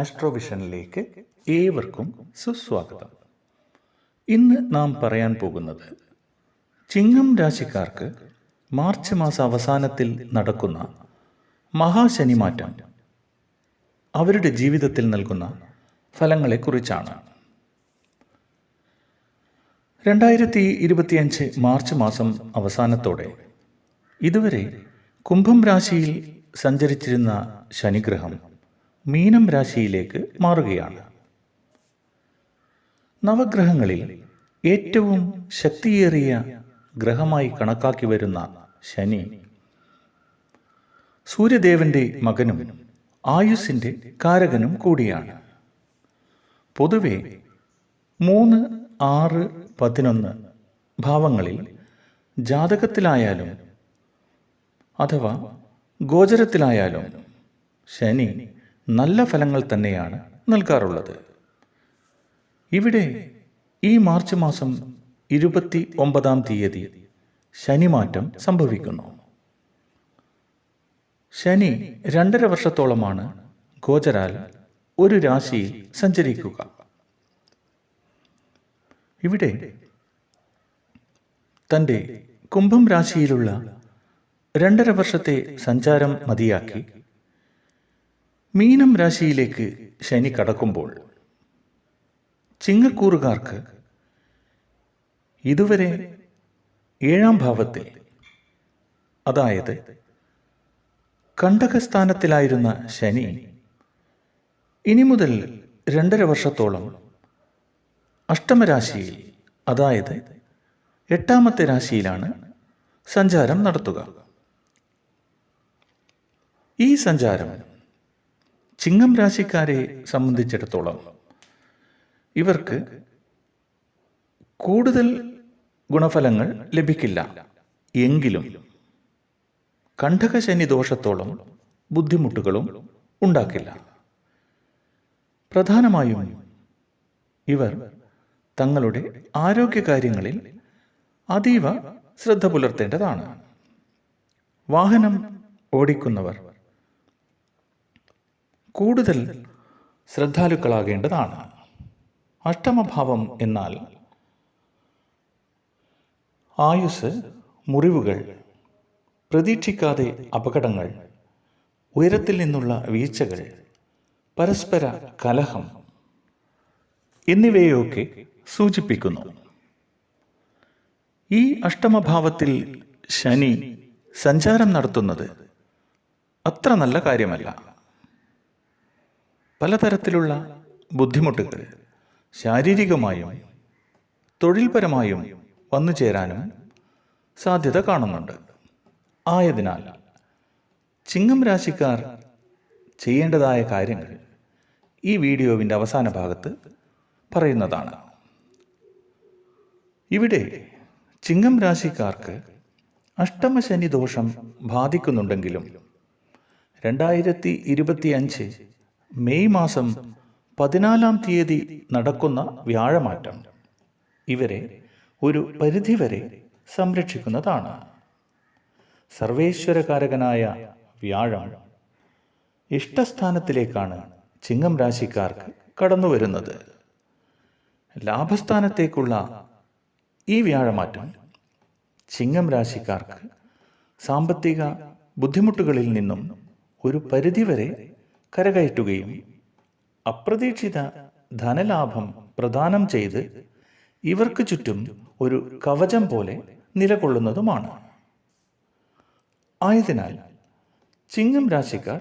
ആസ്ട്രോവിഷനിലേക്ക് ഏവർക്കും സുസ്വാഗതം. ഇന്ന് നാം പറയാൻ പോകുന്നത് ചിങ്ങം രാശിക്കാർക്ക് മാർച്ച് മാസ അവസാനത്തിൽ നടക്കുന്ന മഹാശനിമാറ്റം അവരുടെ ജീവിതത്തിൽ നൽകുന്ന ഫലങ്ങളെക്കുറിച്ചാണ്. രണ്ടായിരത്തി ഇരുപത്തിയഞ്ച് മാർച്ച് മാസം അവസാനത്തോടെ ഇതുവരെ കുംഭം രാശിയിൽ സഞ്ചരിച്ചിരുന്ന ശനിഗ്രഹം മീനം രാശിയിലേക്ക് മാറുകയാണ്. നവഗ്രഹങ്ങളിൽ ഏറ്റവും ശക്തിയേറിയ ഗ്രഹമായി കണക്കാക്കി വരുന്ന ശനി സൂര്യദേവന്റെ മകനും ആയുസിന്റെ കാരകനും കൂടിയാണ്. പൊതുവെ മൂന്ന് ആറ് പതിനൊന്ന് ഭാവങ്ങളിൽ ജാതകത്തിലായാലും അഥവാ ഗോചരത്തിലായാലും ശനി നല്ല ഫലങ്ങൾ തന്നെയാണ് നൽകാറുള്ളത്. ഇവിടെ ഈ മാർച്ച് മാസം ഇരുപത്തി ഒമ്പതാം തീയതി ശനിമാറ്റം സംഭവിക്കുന്നു. ശനി രണ്ടര വർഷത്തോളമാണ് ഗോചരാൽ ഒരു രാശിയിൽ സഞ്ചരിക്കുക. ഇവിടെ തന്റെ കുംഭം രാശിയിലുള്ള രണ്ടര വർഷത്തെ സഞ്ചാരം മതിയാക്കി മീനം രാശിയിലേക്ക് ശനി കടക്കുമ്പോൾ ചിങ്ങക്കൂറുകാർക്ക് ഇതുവരെ ഏഴാം ഭാവത്തിൽ അതായത് കണ്ടകസ്ഥാനത്തിലായിരുന്ന ശനി ഇനി മുതൽ രണ്ടര വർഷത്തോളം അഷ്ടമരാശിയിൽ അതായത് എട്ടാമത്തെ രാശിയിലാണ് സഞ്ചാരം നടത്തുക. ഈ സഞ്ചാരം ചിങ്ങം രാശിക്കാരെ സംബന്ധിച്ചിടത്തോളം ഇവർക്ക് കൂടുതൽ ഗുണഫലങ്ങൾ ലഭിക്കില്ല. എങ്കിലും കണ്ഠകശനി ദോഷത്തോളം ബുദ്ധിമുട്ടുകളും ഉണ്ടാക്കില്ല. പ്രധാനമായും ഇവർ തങ്ങളുടെ ആരോഗ്യകാര്യങ്ങളിൽ അതീവ ശ്രദ്ധ പുലർത്തേണ്ടതാണ്. വാഹനം ഓടിക്കുന്നവർ കൂടുതൽ ശ്രദ്ധാലുക്കളാകേണ്ടതാണ്. അഷ്ടമഭാവം എന്നാൽ ആയുസ് മുറിവുകൾ പ്രതീക്ഷിക്കാതെ അപകടങ്ങൾ ഉയരത്തിൽ നിന്നുള്ള വീഴ്ചകൾ പരസ്പര കലഹം എന്നിവയൊക്കെ സൂചിപ്പിക്കുന്നു. ഈ അഷ്ടമഭാവത്തിൽ ശനി സഞ്ചാരം നടത്തുന്നത് അത്ര നല്ല കാര്യമല്ല. പലതരത്തിലുള്ള ബുദ്ധിമുട്ടുകൾ ശാരീരികമായും തൊഴിൽപരമായും വന്നു ചേരാനും സാധ്യത കാണുന്നുണ്ട്. ആയതിനാൽ ചിങ്ങം രാശിക്കാർ ചെയ്യേണ്ടതായ കാര്യങ്ങൾ ഈ വീഡിയോവിന്റെ അവസാന ഭാഗത്ത് പറയുന്നതാണ്. ഇവിടെ ചിങ്ങം രാശിക്കാർക്ക് അഷ്ടമശനി ദോഷം ബാധിക്കുന്നുണ്ടെങ്കിലും രണ്ടായിരത്തി ഇരുപത്തി അഞ്ച് മെയ് മാസം പതിനാലാം തീയതി നടക്കുന്ന വ്യാഴമാറ്റം. ഇവരെ ഒരു പരിധിവരെ സംരക്ഷിക്കുന്നതാണ്. സർവേശ്വരകാരകനായ വ്യാഴം ഇഷ്ടസ്ഥാനത്തിലേക്കാണ് ചിങ്ങം രാശിക്കാർക്ക് കടന്നു വരുന്നത് ലാഭസ്ഥാനത്തേക്കുള്ള ഈ വ്യാഴമാറ്റം ചിങ്ങം രാശിക്കാർക്ക് സാമ്പത്തിക ബുദ്ധിമുട്ടുകളിൽ നിന്നും ഒരു പരിധിവരെ കരകയറ്റുകയും അപ്രതീക്ഷിത ധനലാഭം പ്രദാനം ചെയ്ത് ഇവർക്ക് ചുറ്റും ഒരു കവചം പോലെ നിലകൊള്ളുന്നതുമാണ്. ആയതിനാൽ ചിങ്ങം രാശിക്കാർ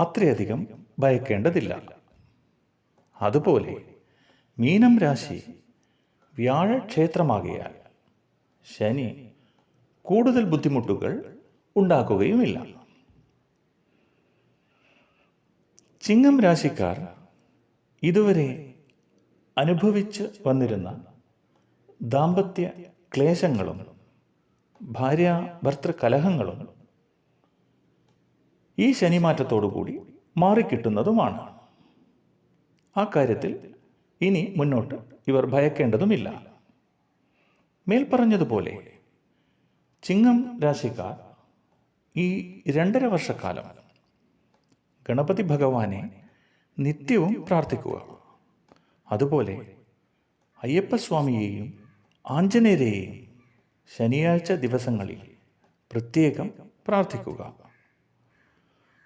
അത്രയധികം ഭയക്കേണ്ടതില്ല. അതുപോലെ മീനം രാശി വ്യാഴക്ഷേത്രമാകിയാൽ ശനി കൂടുതൽ ബുദ്ധിമുട്ടുകൾ ഉണ്ടാക്കുകയുമില്ല. ചിങ്ങം രാശിക്കാർ ഇതുവരെ അനുഭവിച്ച് വന്നിരുന്ന ദാമ്പത്യ ക്ലേശങ്ങളും ഭാര്യ ഭർത്തൃ കലഹങ്ങളും ഈ ശനിമാറ്റത്തോടുകൂടി മാറിക്കിട്ടുന്നതുമാണ്. ആ കാര്യത്തിൽ ഇനി മുന്നോട്ട് ഇവർ ഭയക്കേണ്ടതുമില്ല. മേൽപ്പറഞ്ഞതുപോലെ ചിങ്ങം രാശിക്കാർ ഈ രണ്ടര വർഷക്കാലം ഗണപതി ഭഗവാനെ നിത്യവും പ്രാർത്ഥിക്കുക. അതുപോലെ അയ്യപ്പസ്വാമിയെയും ആഞ്ജനേയരെയും ശനിയാഴ്ച ദിവസങ്ങളിൽ പ്രത്യേകം പ്രാർത്ഥിക്കുക.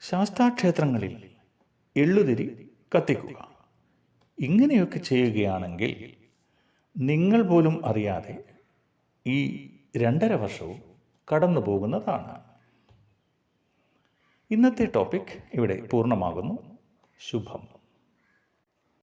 ശാസ്താക്ഷേത്രങ്ങളിൽ എള്ളുതിരി കത്തിക്കുക. ഇങ്ങനെയൊക്കെ ചെയ്യുകയാണെങ്കിൽ നിങ്ങൾ പോലും അറിയാതെ ഈ രണ്ടര വർഷവും കടന്നു പോകുന്നതാണ് ഇന്നത്തെ ടോപ്പിക് ഇവിടെ പൂർണമാകുന്നു. ശുഭം.